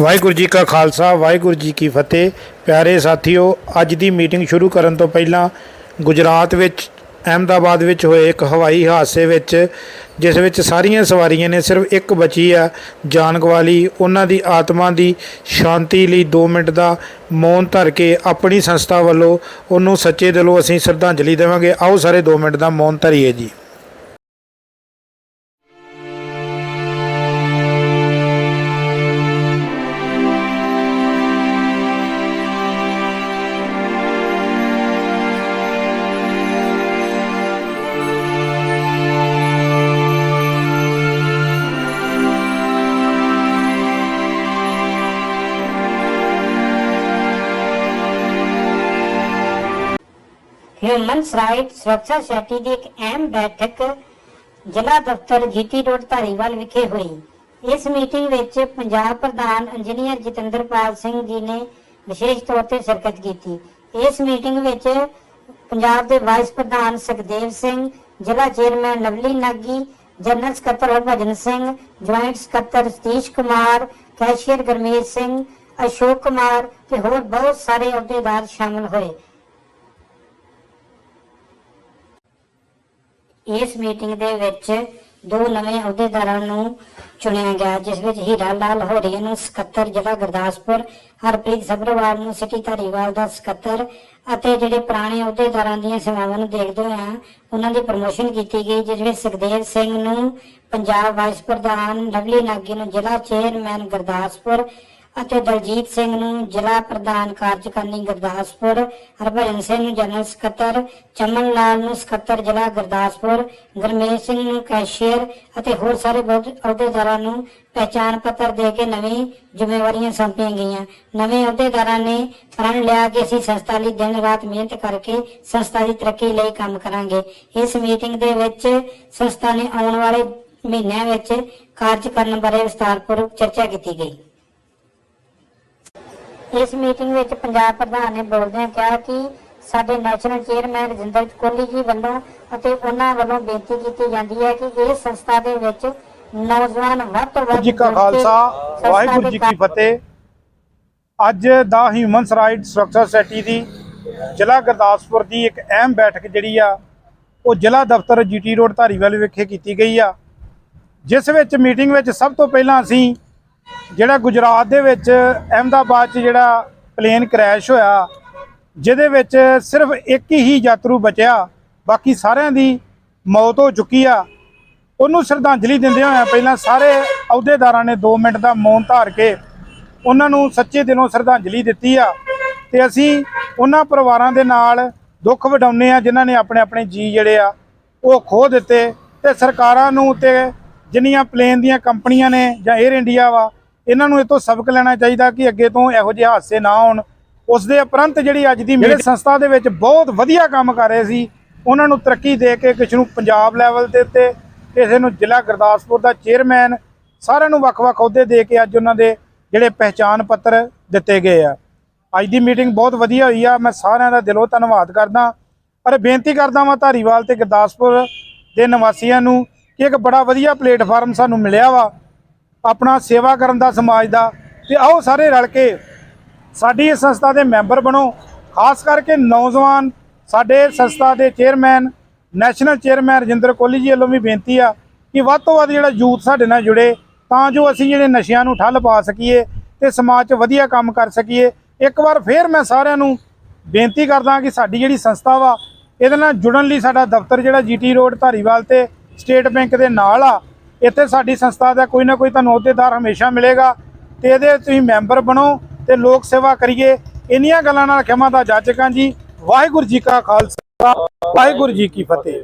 ਵਾਹਿਗੁਰੂ ਜੀ ਕਾ ਖਾਲਸਾ, ਵਾਹਿਗੁਰੂ ਜੀ ਕੀ ਫਤਿਹ। ਪਿਆਰੇ ਸਾਥੀਓ, ਅੱਜ ਦੀ ਮੀਟਿੰਗ ਸ਼ੁਰੂ ਕਰਨ ਤੋਂ ਪਹਿਲਾਂ ਗੁਜਰਾਤ ਵਿੱਚ, ਅਹਿਮਦਾਬਾਦ ਵਿੱਚ ਹੋਏ ਇੱਕ ਹਵਾਈ ਹਾਦਸੇ ਵਿੱਚ, ਜਿਸ ਵਿੱਚ ਸਾਰੀਆਂ ਸਵਾਰੀਆਂ ਨੇ ਸਿਰਫ ਇੱਕ ਬਚੀ ਆ, ਜਾਨ ਗਵਾਲੀ। ਉਹਨਾਂ ਦੀ ਆਤਮਾ ਦੀ ਸ਼ਾਂਤੀ ਲਈ 2 ਮਿੰਟ ਦਾ ਮੌਨ ਧਰ ਕੇ ਆਪਣੀ ਸੰਸਥਾ ਵੱਲੋਂ ਉਹਨੂੰ ਸੱਚੇ ਦਿਲੋਂ ਅਸੀਂ ਸ਼ਰਧਾਂਜਲੀ ਦੇਵਾਂਗੇ। ਆਓ ਸਾਰੇ 2 ਮਿੰਟ ਦਾ ਮੌਨ ਧਰੀਏ ਜੀ। ਹਿਊਮਨਸ ਰਾਈਟ ਸੁਰੱਖਿਆ ਸੋਸਾਇਟੀ ਦੀ ਇੱਕ ਅਹਿਮ ਬੈਠਕ ਜ਼ਿਲ੍ਹਾ ਦਫ਼ਤਰ ਜੀਟੀ ਰੋਡ ਧਾਰੀਵਾਲ ਵਿਖੇ ਹੋਈ। ਇਸ ਮੀਟਿੰਗ ਵਿੱਚ ਪੰਜਾਬ ਪ੍ਰਧਾਨ ਇੰਜੀਨੀਅਰ ਜਤਿੰਦਰਪਾਲ ਸਿੰਘ ਜੀ ਨੇ ਵਿਸ਼ੇਸ਼ ਤੌਰ ਤੇ ਸ਼ਿਰਕਤ ਕੀਤੀ। ਇਸ ਮੀਟਿੰਗ ਵਿੱਚ ਪੰਜਾਬ ਦੇ ਵਾਈਸ ਪ੍ਰਧਾਨ ਸੁਖਦੇਵ ਸਿੰਘ, ਜ਼ਿਲ੍ਹਾ ਚੇਅਰਮੈਨ ਲਵਲੀ ਨਾਗੀ ਜਨਰਲ ਸਕੱਤਰ ਹਰਭਜਨ ਸਿੰਘ ਜੁਆਇੰਟ ਸਕੱਤਰ ਸਤੀਸ਼ ਕੁਮਾਰ ਕੈਸ਼ੀਅਰ ਗਰਮੇਸ਼ ਸਿੰਘ, ਅਸ਼ੋਕ ਕੁਮਾਰ ਤੇ ਹੋਰ ਬਹੁਤ ਸਾਰੇ ਅਹੁਦੇਦਾਰ ਸ਼ਾਮਲ ਹੋਏ। ਇਸ ਮੀਟਿੰਗ ਦੇ ਵਿੱਚ ਦੋ ਨਵੇਂ ਅਹੁਦੇਦਾਰਾਂ ਨੂੰ ਚੁਣਿਆ ਗਿਆ, ਜਿਸ ਵਿੱਚ ਹੀਰਾ ਲਾਲ ਹੋਰੀਆ ਨੂੰ ਸਕੱਤਰ ਜ਼ਿਲ੍ਹਾ ਗੁਰਦਾਸਪੁਰ, ਹਰਪ੍ਰੀਤ ਸਭਰਵਾਲ ਨੂੰ ਸਿਟੀ ਧਾਰੀਵਾਲ ਦਾ ਸਕੱਤਰ ਅਤੇ ਜਿਹੜੇ ਪੁਰਾਣੇ ਅਹੁਦੇਦਾਰਾਂ ਦੀਆਂ ਸੇਵਾਵਾਂ ਨੂੰ ਦੇਖਦੇ ਹੋਇਆ ਉਹਨਾਂ ਦੀ ਪ੍ਰਮੋਸ਼ਨ ਕੀਤੀ ਗਈ, ਜਿਸ ਵਿੱਚ ਸੁਖਦੇਵ ਸਿੰਘ ਨੂੰ ਪੰਜਾਬ ਵਾਈਸ ਪ੍ਰਧਾਨ, ਲਵਲੀ ਨਾਗੀ ਨੂੰ ਜ਼ਿਲ੍ਹਾ ਚੇਅਰਮੈਨ ਗੁਰਦਾਸਪੁਰ ਅਤੇ ਦਲਜੀਤ ਸਿੰਘ ਨੂੰ ਜ਼ਿਲ੍ਹਾ ਪ੍ਰਧਾਨ ਕਾਰਜਕਾਰਨੀ ਗੁਰਦਾਸਪੁਰ, ਹਰਭਜਨ ਸਿੰਘ ਨੂੰ ਜਨਰਲ ਸਕੱਤਰ, ਚਮਨ ਲਾਲ ਨੂੰ ਸਕੱਤਰ ਜ਼ਿਲ੍ਹਾ ਗੁਰਦਾਸਪੁਰ ਗੁਰਮੇਸ਼ ਸਿੰਘ ਨੂੰ ਕੈਸ਼ੀਅਰ ਅਤੇ ਹੋਰ ਸਾਰੇ ਅਹੁਦੇਦਾਰਾਂ ਨੂੰ ਪਹਿਚਾਣ ਪੱਤਰ ਦੇ ਕੇ ਨਵੀਂ ਜ਼ਿੰਮੇਵਾਰੀਆਂ ਸੌਂਪੀਆਂ ਗਈਆਂ। ਨਵੇਂ ਅਹੁਦੇਦਾਰਾਂ ਨੇ ਪ੍ਰਣ ਲਿਆ ਕਿ ਅਸੀਂ ਸੰਸਥਾ ਲਈ ਦਿਨ ਰਾਤ ਮਿਹਨਤ ਕਰਕੇ ਸੰਸਥਾ ਦੀ ਤਰੱਕੀ ਲਈ ਕੰਮ ਕਰਾਂਗੇ। ਇਸ ਮੀਟਿੰਗ ਦੇ ਵਿੱਚ ਸੰਸਥਾ ਨੇ ਆਉਣ ਵਾਲੇ ਮਹੀਨਿਆਂ ਵਿੱਚ ਕਾਰਜ ਕਰਨ ਬਾਰੇ ਵਿਸਤਾਰਪੂਰਵਕ ਚਰਚਾ ਕੀਤੀ ਗਈ। ਇਸ ਮੀਟਿੰਗ ਵਿੱਚ ਪੰਜਾਬ ਪ੍ਰਧਾਨ ਨੇ ਬੋਲਦਿਆਂ ਕਿਹਾ ਕਿ ਸਾਡੇ ਨੈਸ਼ਨਲ ਚੇਅਰਮੈਨ ਰਜਿੰਦਰ ਕੋਹਲੀ ਜੀ ਵੱਲੋਂ ਅਤੇ ਉਹਨਾਂ ਵੱਲੋਂ ਬੇਨਤੀ ਕੀਤੀ ਜਾਂਦੀ ਹੈ ਕਿ ਇਸ ਸੰਸਥਾ ਦੇ ਵਿੱਚ ਨੌਜਵਾਨ ਵੱਧ ਤੋਂ ਵੱਧ ਜੀ ਕਾ ਖਾਲਸਾ ਵਾਹਿਗੁਰੂ ਜੀ ਕੀ ਫਤਿਹ। ਅੱਜ ਦਾ ਹਿਊਮਨਸ ਰਾਈਟ ਸੁਰੱਖਿਆ ਸੋਸਾਇਟੀ ਦੀ ਜ਼ਿਲ੍ਹਾ ਗੁਰਦਾਸਪੁਰ ਦੀ ਇੱਕ ਅਹਿਮ ਬੈਠਕ ਜਿਹੜੀ ਆ ਉਹ ਜ਼ਿਲ੍ਹਾ ਦਫ਼ਤਰ ਜੀਟੀ ਰੋਡ ਧਾਰੀਵਾਲ ਵਿਖੇ ਕੀਤੀ ਗਈ ਆ। ਜਿਸ ਵਿੱਚ ਮੀਟਿੰਗ ਵਿੱਚ ਸਭ ਤੋਂ ਪਹਿਲਾਂ ਅਸੀਂ ਜਿਹੜਾ ਗੁਜਰਾਤ ਦੇ ਵਿੱਚ ਅਹਿਮਦਾਬਾਦ 'ਚ ਜਿਹੜਾ ਪਲੇਨ ਕ੍ਰੈਸ਼ ਹੋਇਆ, ਜਿਹਦੇ ਵਿੱਚ ਸਿਰਫ ਇੱਕ ਹੀ ਯਾਤਰੂ ਬਚਿਆ, ਬਾਕੀ ਸਾਰਿਆਂ ਦੀ ਮੌਤ ਹੋ ਚੁੱਕੀ ਆ। ਉਹਨੂੰ ਸ਼ਰਧਾਂਜਲੀ ਦਿੰਦੇ ਹੋਇਆ ਪਹਿਲਾਂ ਸਾਰੇ ਅਹੁਦੇਦਾਰਾਂ ਨੇ 2 ਮਿੰਟ ਦਾ ਮੌਨ ਧਾਰ ਕੇ ਉਹਨਾਂ ਨੂੰ ਸੱਚੇ ਦਿਲੋਂ ਸ਼ਰਧਾਂਜਲੀ ਦਿੱਤੀ ਆ। ਤੇ ਅਸੀਂ ਉਹਨਾਂ ਪਰਿਵਾਰਾਂ ਦੇ ਨਾਲ ਦੁੱਖ ਵਡਾਉਂਦੇ ਆ, ਜਿਨ੍ਹਾਂ ਨੇ ਆਪਣੇ ਆਪਣੇ ਜੀ ਜਿਹੜੇ ਆ, ਉਹ ਖੋ ਦਿੱਤੇ ਤੇ ਸਰਕਾਰਾਂ ਨੂੰ ਤੇ ਜਿੰਨੀਆਂ ਪਲੇਨ ਦੀਆਂ ਕੰਪਨੀਆਂ ਨੇ ਜਾਂ 에ਅਰ ਇੰਡੀਆ ਵਾ ਇਹਨਾਂ ਨੂੰ ਇਹ ਤੋਂ ਸਬਕ ਲੈਣਾ ਚਾਹੀਦਾ ਕਿ ਅੱਗੇ ਤੋਂ ਇਹੋ ਜਿਹੇ ਹਾਦਸੇ ਨਾ ਹੋਣ। ਉਸ ਦੇ ਉਪਰੰਤ ਜਿਹੜੀ ਅੱਜ ਦੀ ਮੇਰੇ ਸੰਸਥਾ ਦੇ ਵਿੱਚ ਬਹੁਤ ਵਧੀਆ ਕੰਮ ਕਰ ਰਹੇ ਸੀ ਉਹਨਾਂ ਨੂੰ ਤਰੱਕੀ ਦੇ ਕੇ ਕਿਸੇ ਨੂੰ ਪੰਜਾਬ ਲੈਵਲ ਦੇ ਉੱਤੇ ਕਿਸੇ ਨੂੰ ਜ਼ਿਲ੍ਹਾ ਗੁਰਦਾਸਪੁਰ ਦਾ ਚੇਅਰਮੈਨ ਸਾਰਿਆਂ ਨੂੰ ਵੱਖ-ਵੱਖ ਅਹੁਦੇ ਦੇ ਕੇ ਅੱਜ ਉਹਨਾਂ ਦੇ ਜਿਹੜੇ ਪਹਿਚਾਣ ਪੱਤਰ ਦਿੱਤੇ ਗਏ ਆ। ਅੱਜ ਦੀ ਮੀਟਿੰਗ ਬਹੁਤ ਵਧੀਆ ਹੋਈ ਆ ਮੈਂ ਸਾਰਿਆਂ ਦਾ ਦਿਲੋਂ ਧੰਨਵਾਦ ਕਰਦਾ। ਪਰ ਬੇਨਤੀ ਕਰਦਾ ਵਾਂ ਧਾਰੀਵਾਲ ਤੇ ਗੁਰਦਾਸਪੁਰ ਦੇ ਨਿਵਾਸੀਆਂ ਨੂੰ ਕਿ ਇੱਕ ਬੜਾ ਵਧੀਆ ਪਲੇਟਫਾਰਮ ਸਾਨੂੰ ਮਿਲਿਆ ਵਾ ਆਪਣਾ ਸੇਵਾ ਕਰਨ ਦਾ ਸਮਾਜ ਦਾ ਤੇ ਆਓ ਸਾਰੇ ਰਲ ਕੇ ਸਾਡੀ ਇਸ ਸੰਸਥਾ ਦੇ ਮੈਂਬਰ ਬਣੋ। ਖਾਸ ਕਰਕੇ ਨੌਜਵਾਨ ਸਾਡੇ ਸੰਸਥਾ ਦੇ chairman, national chairman Rajinder Kohli ji ਵੱਲੋਂ ਵੀ ਬੇਨਤੀ ਆ ਕਿ ਵੱਧ ਤੋਂ ਵੱਧ ਜਿਹੜਾ ਯੂਥ ਸਾਡੇ ਨਾਲ ਜੁੜੇ, ਤਾਂ ਜੋ ਅਸੀਂ ਜਿਹੜੇ ਨਸ਼ਿਆਂ ਨੂੰ ਠੱਲ ਪਾ ਸਕੀਏ ਤੇ ਸਮਾਜ 'ਚ ਵਧੀਆ ਕੰਮ ਕਰ ਸਕੀਏ। ਇੱਕ ਵਾਰ ਫੇਰ ਮੈਂ ਸਾਰਿਆਂ ਨੂੰ ਬੇਨਤੀ ਕਰਦਾ ਕਿ ਸਾਡੀ ਜਿਹੜੀ ਸੰਸਥਾ ਵਾ, ਇਹਦੇ ਨਾਲ ਜੁੜਨ ਲਈ ਸਾਡਾ ਦਫ਼ਤਰ ਜਿਹੜਾ ਜੀਟੀ ਰੋਡ ਧਾਰੀਵਾਲ ਤੇ ਸਟੇਟ ਬੈਂਕ ਦੇ ਨਾਲ ਆ। ਇੱਥੇ ਸਾਡੀ ਸੰਸਥਾ ਦਾ ਕੋਈ ਨਾ ਕੋਈ ਤੁਹਾਨੂੰ ਅਹੁਦੇਦਾਰ ਹਮੇਸ਼ਾ ਮਿਲੇਗਾ ਤੇ ਇਹਦੇ ਤੁਸੀਂ ਮੈਂਬਰ ਬਣੋ ਤੇ ਲੋਕ ਸੇਵਾ ਕਰੀਏ। ਇੰਨੀਆਂ ਗੱਲਾਂ ਨਾਲ ਖਿਮਾ ਦਾ ਜਾਚਕਾਂ ਜੀ, ਵਾਹਿਗੁਰੂ ਜੀ ਕਾ ਖਾਲਸਾ, ਵਾਹਿਗੁਰੂ ਜੀ ਕੀ ਫਤਿਹ।